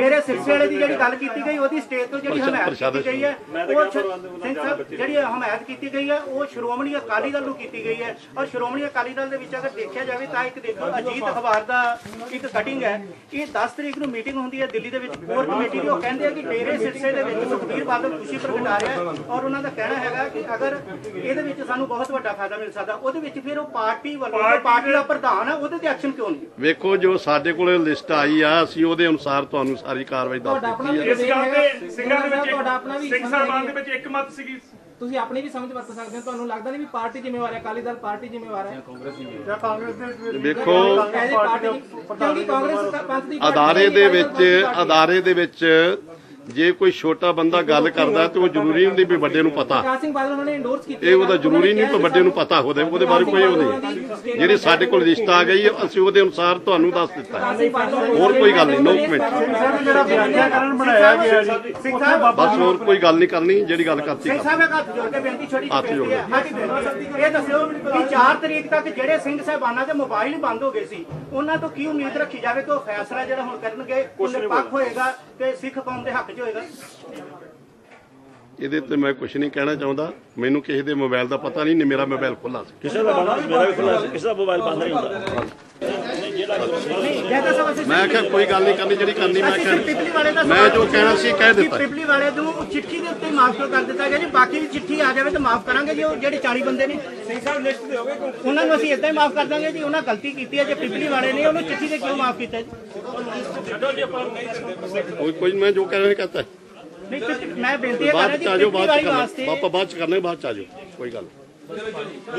ਡੇਰੇ ਸਿਰਸੇ ਵਾਲੇ ਦੀ ਜਿਹੜੀ ਗੱਲ ਕੀਤੀ ਗਈ ਉਹਦੀ ਸਟੇਜ ਤੋਂ ਜਿਹੜੀ ਹਮਾਇਤ ਕੀਤੀ ਗਈ ਹੈ ਉਹ ਸਿੰਘ ਸਾਹਿਬ ਜਿਹੜੀ ਹਮਾਇਤ ਕੀਤੀ ਗਈ ਹੈ ਉਹ ਸ਼੍ਰੋਮਣੀ ਅਕਾਲੀ ਦਲ ਨੂੰ ਕੀਤੀ ਗਈ ਹੈ। ਔਰ ਸ਼੍ਰੋਮਣੀ ਅਕਾਲੀ ਦਲ ਦੇ ਵਿੱਚ ਅਗਰ ਦੇਖਿਆ ਜਾਵੇ ਤਾਂ ਇੱਕ ਦੇਖੋ ਅਜੀਤ ਅਖਬਾਰ ਦਾ ਇੱਕ ਕਟਿੰਗ ਹੈ। ਇਹ 10 ਤਰੀਕ ਨੂੰ ਮੀਟਿੰਗ ਹੁੰਦੀ ਹੈ ਦਿੱਲੀ ਦੇ ਵਿੱਚ ਕੋਰ ਕਮੇਟੀ ਦੀ ਉਹ ਕਹਿੰਦੇ ਆ ਕਿ ਡੇਰੇ ਸਿਰਸੇ ਦੇ ਵਿੱਚ ਸੁਖਬੀਰ ਬਾਦਲ ਖੁਸ਼ੀ ਪ੍ਰਗਟਾ ਰਿਹਾ ਹੈ ਔਰ ਉਹਨਾਂ ਦਾ ਕਹਿਣਾ ਹੈਗਾ ਕਿ ਅਗਰ ਇਹਦੇ ਵਿੱਚ ਸਾਨੂੰ ਬਹੁਤ ਵੱਡਾ ਫਾਇਦਾ ਮਿਲ ਸਕਦਾ ਉਹਦੇ ਵਿੱਚ ਫਿਰ ਉਹ ਪਾਰਟੀ ਵੱਲੋਂ ਪਾਰਟੀ ਦਾ ਪ੍ਰਧਾਨ ਹੈ ਉਹਦੇ ਤੇ ਐਕਸ਼ਨ ਕਿਉਂ ਨਹੀਂ? ਵੇਖੋ ਜੋ ਸਾਡੇ ਕੋਲ ਲਿਸਟ ਆਈ ਆ ਅਸੀਂ ਉਹਦੇ ਅਨੁਸਾਰ ਤੁਹਾਨੂੰ ਸਾਰੀ ਕਾਰਵਾਈ ਦੱਸ ਦਿੱਤੀ ਹੈ। ਇਸ ਗੱਲ ਤੇ ਸਿੰਘਾਂ ਦੇ ਵਿੱਚ ਤੁਹਾਡਾ ਆਪਣਾ ਵੀ ਸਿੰਘ ਸਾਹਿਬਾਨ ਦੇ ਵਿੱਚ ਇੱਕ ਮਤ ਸੀਗੀ। ਤੁਸੀਂ ਆਪਣੀ ਵੀ ਸਮਝ ਵਰਤ ਸਕਦੇ ਹੋ ਤੁਹਾਨੂੰ ਲੱਗਦਾ ਨਹੀਂ ਵੀ ਪਾਰਟੀ ਜ਼ਿੰਮੇਵਾਰ ਹੈ ਅਕਾਲੀ ਦਲ ਪਾਰਟੀ ਜ਼ਿੰਮੇਵਾਰ ਹੈ? ਐਜ਼ ਪਾਰਟੀ ਕਿਉਂਕਿ ਕਾਂਗਰਸ ਪੰਥ ਦੀ ਪਾਰਟੀ ਅਦਾਰੇ ਹੈ, ਦੇ ਵਿੱਚ ਹੈ। ਅਦਾਰੇ ਦੇ ਵਿੱਚ ਜੇ ਕੋਈ ਛੋਟਾ ਬੰਦਾ ਗੱਲ ਕਰਦਾ ਤੇ ਉਹ ਜ਼ਰੂਰੀ ਨਹੀਂ ਵੀ ਵੱਡੇ ਨੂੰ ਪਤਾ। ਪ੍ਰਕਾਸ਼ ਸਿੰਘ ਬਾਦਲ ਉਹਨਾਂ ਨੇ ਇੰਡੋਰਸ ਕੀਤੀ ਇਹ ਉਹਦਾ ਜ਼ਰੂਰੀ ਨਹੀਂ ਕਿ ਵੱਡੇ ਨੂੰ ਪਤਾ ਹੋਵੇ ਉਹਦੇ ਬਾਰੇ ਕੋਈ ਉਹ ਨਹੀਂ। ਜਿਹੜੀ ਸਾਡੇ ਕੋਲ ਲਿਸਟ ਆ ਗਈ ਅਸੀਂ ਉਹਦੇ ਅਨੁਸਾਰ ਤੁਹਾਨੂੰ ਦੱਸ ਦਿੱਤਾ। ਹੈ। ਹੋਰ ਕੋਈ ਗੱਲ ਨਹੀਂ, no comment। ਜਿਹੜਾ ਵਿਆਖਿਆਕਰਨ ਬਣਾਇਆ ਗਿਆ ਜੀ। ਸਿੰਘ ਸਾਹਿਬ ਬਸ ਹੋਰ ਕੋਈ ਗੱਲ ਨਹੀਂ ਕਰਨੀ ਜਿਹੜੀ ਗੱਲ ਕਰਤੀ ਸਿੰਘ ਕਰ ਸਾਹਿਬ ਇੱਕ ਹੱਥ ਜੋੜ ਕੇ ਬੇਨਤੀ ਛੋਟੀ ਜਿਹੀ ਹੱਥ ਜੋੜ ਬੇਨਤੀ ਹੈ। ਹਾਂਜੀ ਬੇਨਤੀ। ਇਹ ਦੱਸਿਓ ਕਿ 4 ਤਰੀਕ ਤੱਕ ਜਿਹੜੇ ਸਿੰਘ ਸਾਹਿਬਾਨਾਂ ਦੇ ਮੋਬਾਈਲ ਬੰਦ ਹੋ ਗਏ ਸੀ ਉਹਨਾਂ ਤੋਂ ਕੀ ਉਮੀਦ ਰੱਖੀ ਜਾਵੇ ਕਿ ਉਹ ਫੈਸਲਾ ਜਿਹੜਾ ਹੁਣ ਕਰਨਗੇ ਉਹ ਨਿਰਪੱਖ ਹੋਏਗਾ ਤੇ ਸਿੱਖ ਕੌਮ ਦੇ ਹੱਕ 'ਚ ਹੋਏਗਾ? ਇਹਦੇ ਤੇ ਮੈਂ ਕੁਝ ਨਹੀਂ ਕਹਿਣਾ ਚਾਹੁੰਦਾ। ਮੈਨੂੰ ਕਿਸੇ ਦੇ ਮੋਬਾਈਲ ਦਾ ਪਤਾ ਨਹੀਂ ਮੇਰਾ ਮੋਬਾਈਲ ਖੁੱਲਾ ਸੀ। ਕਿਸੇ ਦਾ ਬੰਦ ਮੇਰਾ ਵੀ ਖੁੱਲਾ ਸੀ, ਕਿਸੇ ਦਾ ਮੋਬਾਈਲ ਬੰਦ ਨਹੀਂ ਹੁੰਦਾ। ਮੈਂ ਕਿਹਾ ਕੋਈ ਗੱਲ ਨਹੀਂ ਕਰਨੀ ਜਿਹੜੀ ਕਰਨੀ ਮੈਂ ਕਿਹਾ ਵਾਲੇ ਦਾ ਮੈਂ ਜੋ ਕਹਿਣਾ ਸੀ ਕਹਿ ਦਿੱਤਾ। ਪਿਪਲੀ ਵਾਲੇ ਨੂੰ ਉਹ ਚਿੱਠੀ ਦੇ ਉੱਤੇ ਮਾਫ ਕਰ ਦਿੱਤਾ ਗਿਆ ਜੀ। ਬਾਕੀ ਦੀ ਚਿੱਠੀ ਆ ਜਾਵੇ ਤਾਂ ਮਾਫ ਕਰਾਂਗੇ ਜੀ ਉਹ ਜਿਹੜੇ 40 ਬੰਦੇ ਨੇ। ਸਿੰਘ ਸਾਹਿਬ ਲਿਸਟ ਦਿਓਗੇ ਉਹਨਾਂ ਨੂੰ ਅਸੀਂ ਇਦਾਂ ਹੀ ਮਾਫ ਕਰ ਦਾਂਗੇ ਜੀ। ਉਹਨਾਂ ਗਲਤੀ ਕੀਤੀ ਹੈ ਜੇ ਪਿਪਲੀ ਵਾਲੇ ਨੇ ਉਹਨੂੰ ਚਿੱਠੀ ਤੇ ਕਿਉਂ ਮਾਫ ਕੀਤਾ ਜੀ? ਕੋਈ ਕੋਈ ਮੈਂ ਜੋ ਕਹਿਣਾ ਨਹੀਂ ਕਹਤਾ ਨਹੀਂ ਮੈਂ ਬੇਨਤੀ ਕਰ ਰਿਹਾ ਬਾਅਦ ਚ ਬਾਅਦ ਕਰਨਾ। ਬਾਅਦ ਚ ਕਰਨਾ ਬਾਅਦ ਚ ਆ ਜਾਓ। ਕੋਈ ਗੱਲ।